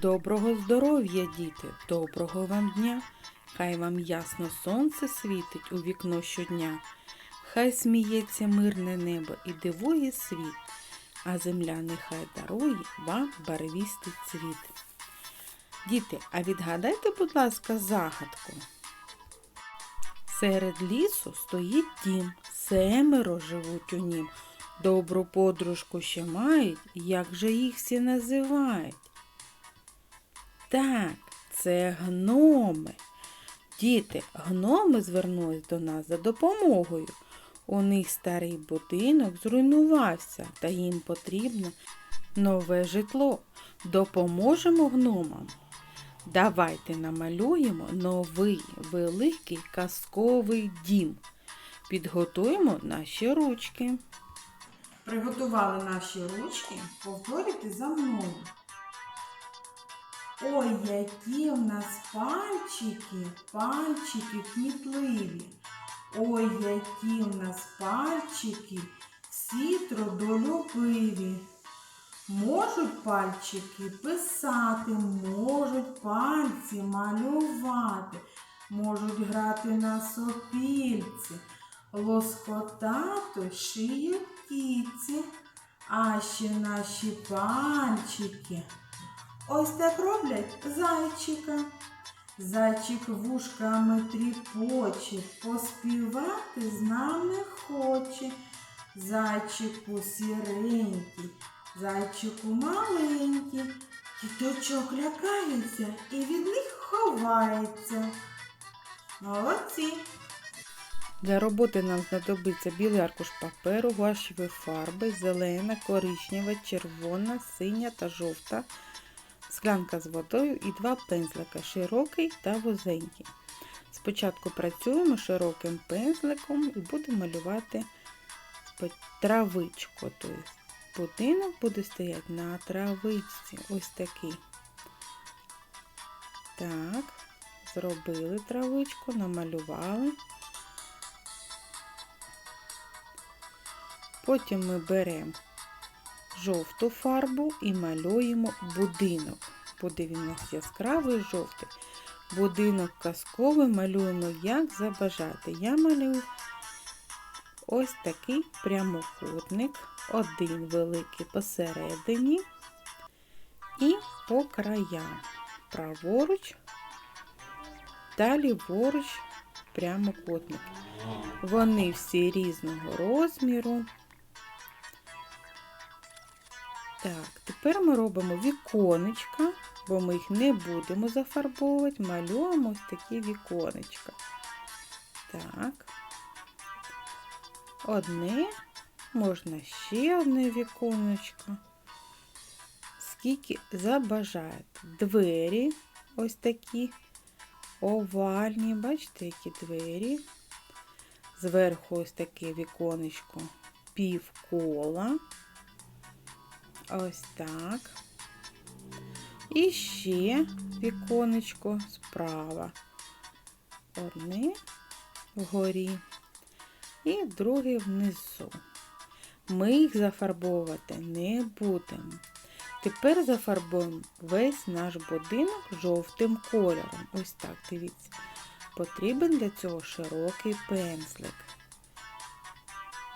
Доброго здоров'я, діти, доброго вам дня. Хай вам ясно сонце світить у вікно щодня. Хай сміється мирне небо і дивує світ, а земля нехай дарує вам барвістий цвіт. Діти, а відгадайте, будь ласка, загадку. Серед лісу стоїть дім, семеро живуть у нім. Добру подружку ще мають, як же їх всі називають? Так, це гноми. Діти, гноми звернулись до нас за допомогою. У них старий будинок зруйнувався, та їм потрібно нове житло. Допоможемо гномам. Давайте намалюємо новий великий казковий дім. Підготуємо наші ручки. Приготували наші ручки, повторюйте за мною. Ой, які в нас пальчики, пальчики кмітливі. Ой, які в нас пальчики, всі трудолюбиві. Можуть пальчики писати, можуть пальці малювати, можуть грати на сопільці, лоскотати шиють кіці, а ще наші пальчики. Ось так роблять зайчика. Зайчик вушками тріпоче, поспівати з нами хоче. Зайчику сіренький, зайчику маленький, діточок лякається і від них ховається. Молодці! Для роботи нам знадобиться білий аркуш паперу, гуашеві фарби, зелена, коричнева, червона, синя та жовта, склянка з водою і два пензлика широкий та вузенький. Спочатку працюємо широким пензликом і будемо малювати травичку. Тобто будинок буде стояти на травичці. Ось такий. Так, зробили травичку, намалювали. Потім ми беремо жовту фарбу і малюємо будинок. Буде він у яскравий жовтий. Будинок казковий малюємо, як забажати. Я малюю ось такий прямокутник, один великий посередині і по краям. Праворуч та ліворуч прямокутник. Вони всі різного розміру. Так, тепер ми робимо віконечка, бо ми їх не будемо зафарбовувати, малюємо ось такі віконечка. Так. Одне, можна ще одне віконечко. Скільки забажаєте. Двері ось такі овальні, бачите, які двері. Зверху ось таке віконечко півкола. Ось так. І ще віконечко справа. Одне вгорі і друге внизу. Ми їх зафарбовувати не будемо. Тепер зафарбуємо весь наш будинок жовтим кольором. Ось так, дивіться. Потрібен для цього широкий пензлик.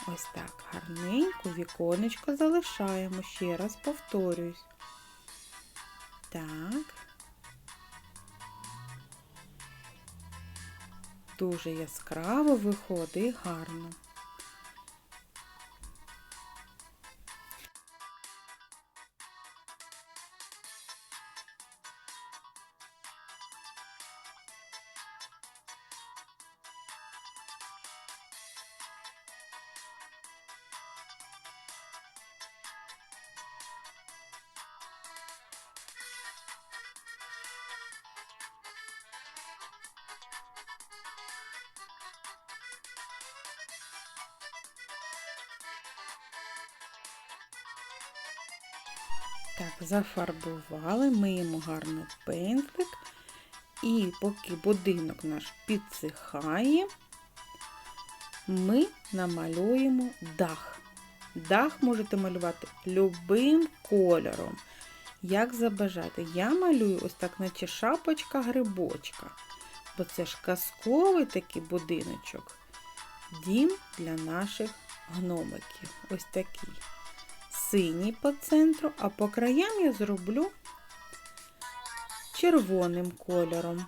Ось так, гарненько віконечко залишаємо. Ще раз повторюсь. Так. Дуже яскраво виходить гарно. Так, зафарбували, миємо гарно пензлик. І поки будинок наш підсихає, ми намалюємо дах. Дах можете малювати любим кольором. як забажати. Я малюю ось так, наче шапочка грибочка. Бо це ж казковий такий будиночок. Дім для наших гномиків. Ось такий. Синій по центру, а по краям я зроблю червоним кольором.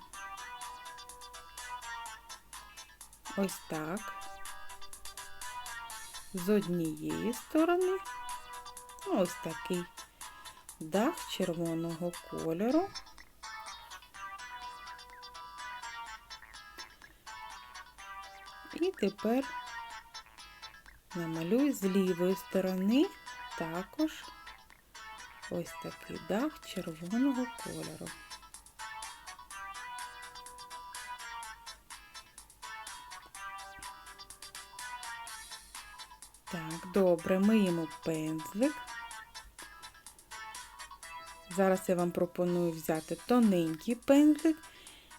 Ось так. З однієї сторони ось такий дах червоного кольору. І тепер намалюю з лівої сторони також ось такий дах червоного кольору. Так, добре, миємо пензлик. Зараз я вам пропоную взяти тоненький пензлик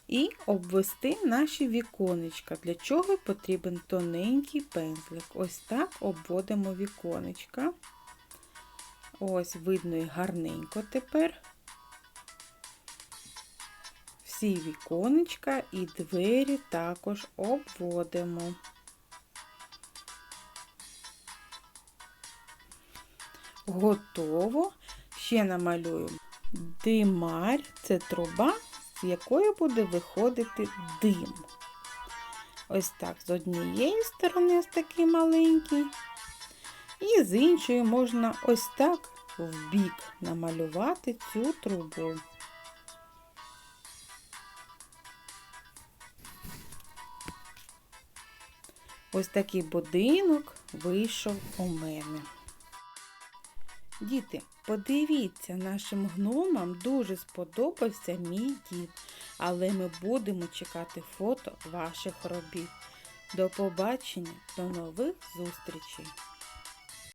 і обвести наші віконечка. Для чого потрібен тоненький пензлик. Ось так обводимо віконечка. Ось видно і гарненько тепер. Всі віконечка і двері також обводимо. Готово. Ще намалюємо димарь. Це труба, з якої буде виходити дим. Ось так, з однієї сторони ось такий маленький. І з іншої можна ось так в бік намалювати цю трубу. Ось такий будинок вийшов у мене. Діти, подивіться, нашим гномам дуже сподобався мій дім, але ми будемо чекати фото ваших робіт. До побачення, до нових зустрічей!